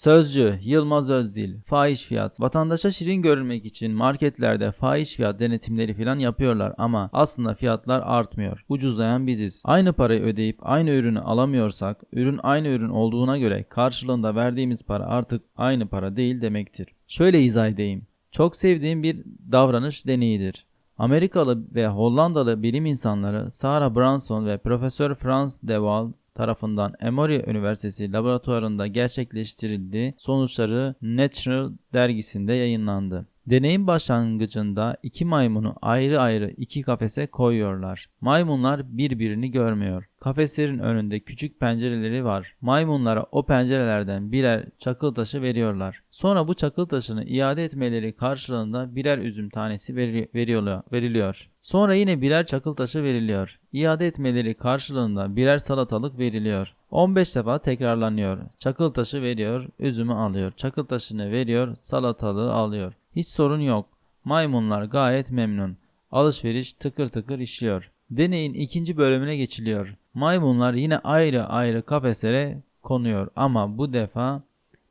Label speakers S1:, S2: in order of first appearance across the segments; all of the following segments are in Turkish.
S1: Sözcü Yılmaz Özdil Fahiş fiyat Vatandaşa şirin görünmek için marketlerde fahiş fiyat denetimleri falan yapıyorlar ama aslında fiyatlar artmıyor. Ucuzlayan biziz. Aynı parayı ödeyip aynı ürünü alamıyorsak ürün aynı ürün olduğuna göre karşılığında verdiğimiz para artık aynı para değil demektir. Şöyle izah edeyim. Çok sevdiğim bir davranış deneyidir. Amerikalı ve Hollandalı bilim insanları Sarah Branson ve Profesör Franz de Waal tarafından Emory Üniversitesi laboratuvarında gerçekleştirildi. Sonuçları Nature dergisinde yayınlandı. Deneyin başlangıcında iki maymunu ayrı ayrı iki kafese koyuyorlar. Maymunlar birbirini görmüyor. Kafeslerin önünde küçük pencereleri var. Maymunlara o pencerelerden birer çakıl taşı veriyorlar. Sonra bu çakıl taşını iade etmeleri karşılığında birer üzüm tanesi veriliyor. veriliyor. Sonra yine birer çakıl taşı veriliyor. İade etmeleri karşılığında birer salatalık veriliyor. 15 defa tekrarlanıyor. Çakıl taşı veriyor, üzümü alıyor. Çakıl taşını veriyor, salatalığı alıyor. Hiç sorun yok. Maymunlar gayet memnun. Alışveriş tıkır tıkır işliyor. Deneyin ikinci bölümüne geçiliyor. Maymunlar yine ayrı ayrı kafeslere konuyor ama bu defa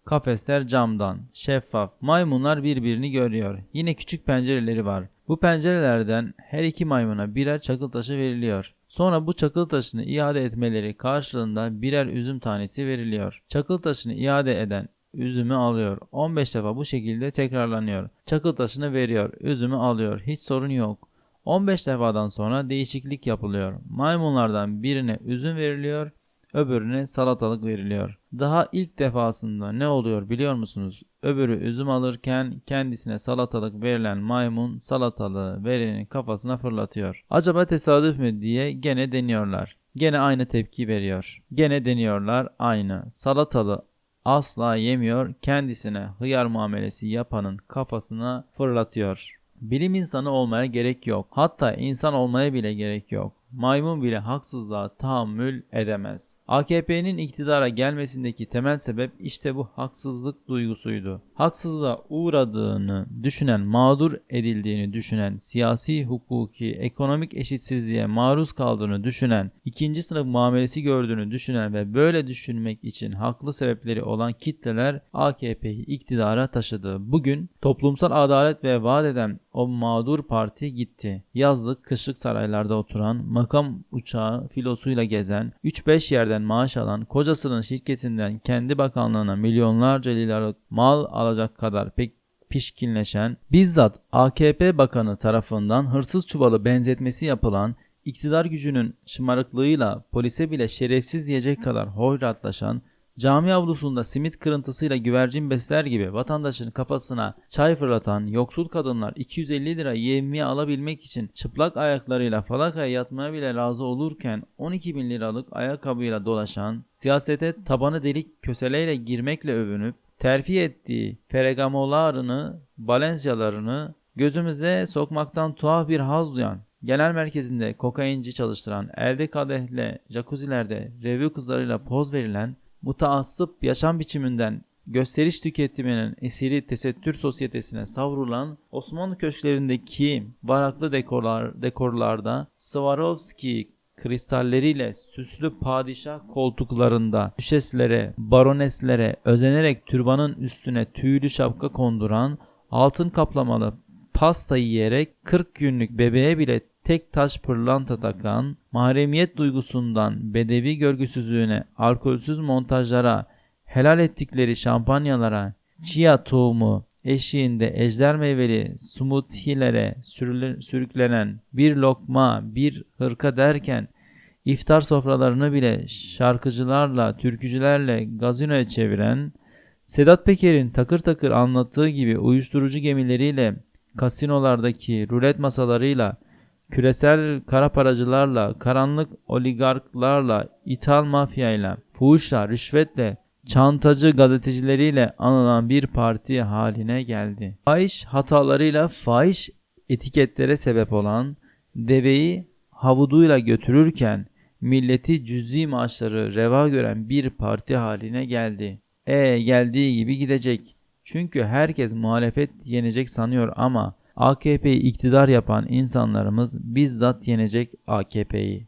S1: kafesler camdan, şeffaf. Maymunlar birbirini görüyor. Yine küçük pencereleri var. Bu pencerelerden her iki maymuna birer çakıl taşı veriliyor. Sonra bu çakıl taşını iade etmeleri karşılığında birer üzüm tanesi veriliyor. Çakıl taşını iade eden üzümü alıyor. 15 defa bu şekilde tekrarlanıyor. Çakıl taşını veriyor, üzümü alıyor. Hiç sorun yok. 15 defadan sonra değişiklik yapılıyor. Maymunlardan birine üzüm veriliyor, öbürüne salatalık veriliyor. Daha ilk defasında ne oluyor biliyor musunuz? Öbürü üzüm alırken kendisine salatalık verilen maymun salatalığı verenin kafasına fırlatıyor. Acaba tesadüf mü diye gene deniyorlar. Gene aynı tepki veriyor. Gene deniyorlar aynı. Salatalı asla yemiyor, kendisine hıyar muamelesi yapanın kafasına fırlatıyor. Bilim insanı olmaya gerek yok. Hatta insan olmaya bile gerek yok maymun bile haksızlığa tahammül edemez. AKP'nin iktidara gelmesindeki temel sebep işte bu haksızlık duygusuydu. Haksızlığa uğradığını düşünen, mağdur edildiğini düşünen, siyasi, hukuki, ekonomik eşitsizliğe maruz kaldığını düşünen, ikinci sınıf muamelesi gördüğünü düşünen ve böyle düşünmek için haklı sebepleri olan kitleler AKP'yi iktidara taşıdı. Bugün toplumsal adalet ve vaat eden o mağdur parti gitti. Yazlık, kışlık saraylarda oturan, makam uçağı filosuyla gezen, 3-5 yerden maaş alan, kocasının şirketinden kendi bakanlığına milyonlarca liralık mal alacak kadar pek pişkinleşen, bizzat AKP bakanı tarafından hırsız çuvalı benzetmesi yapılan, iktidar gücünün şımarıklığıyla polise bile şerefsiz diyecek kadar hoyratlaşan, Cami avlusunda simit kırıntısıyla güvercin besler gibi vatandaşın kafasına çay fırlatan yoksul kadınlar 250 lira yevmiye alabilmek için çıplak ayaklarıyla falakaya yatmaya bile razı olurken 12 bin liralık ayakkabıyla dolaşan, siyasete tabanı delik köseleyle girmekle övünüp terfi ettiği feregamolarını, balencialarını gözümüze sokmaktan tuhaf bir haz duyan, genel merkezinde kokainci çalıştıran, elde kadehle, jacuzzilerde revü kızlarıyla poz verilen, mutaassıp yaşam biçiminden gösteriş tüketiminin esiri tesettür sosyetesine savrulan Osmanlı köşklerindeki baraklı dekorlar, dekorlarda Swarovski kristalleriyle süslü padişah koltuklarında düşeslere, baroneslere özenerek türbanın üstüne tüylü şapka konduran, altın kaplamalı pasta yiyerek 40 günlük bebeğe bile tek taş pırlanta takan, mahremiyet duygusundan bedevi görgüsüzlüğüne, alkolsüz montajlara, helal ettikleri şampanyalara, chia tohumu eşiğinde ejder meyveli smoothie'lere sürüklenen bir lokma, bir hırka derken iftar sofralarını bile şarkıcılarla, türkücülerle gazinoya çeviren, Sedat Peker'in takır takır anlattığı gibi uyuşturucu gemileriyle, kasinolardaki rulet masalarıyla, küresel kara paracılarla, karanlık oligarklarla, ithal mafyayla, fuhuşla, rüşvetle, çantacı gazetecileriyle anılan bir parti haline geldi. Fahiş hatalarıyla fahiş etiketlere sebep olan deveyi havuduyla götürürken milleti cüzi maaşları reva gören bir parti haline geldi. E geldiği gibi gidecek. Çünkü herkes muhalefet yenecek sanıyor ama AKP'yi iktidar yapan insanlarımız bizzat yenecek AKP'yi.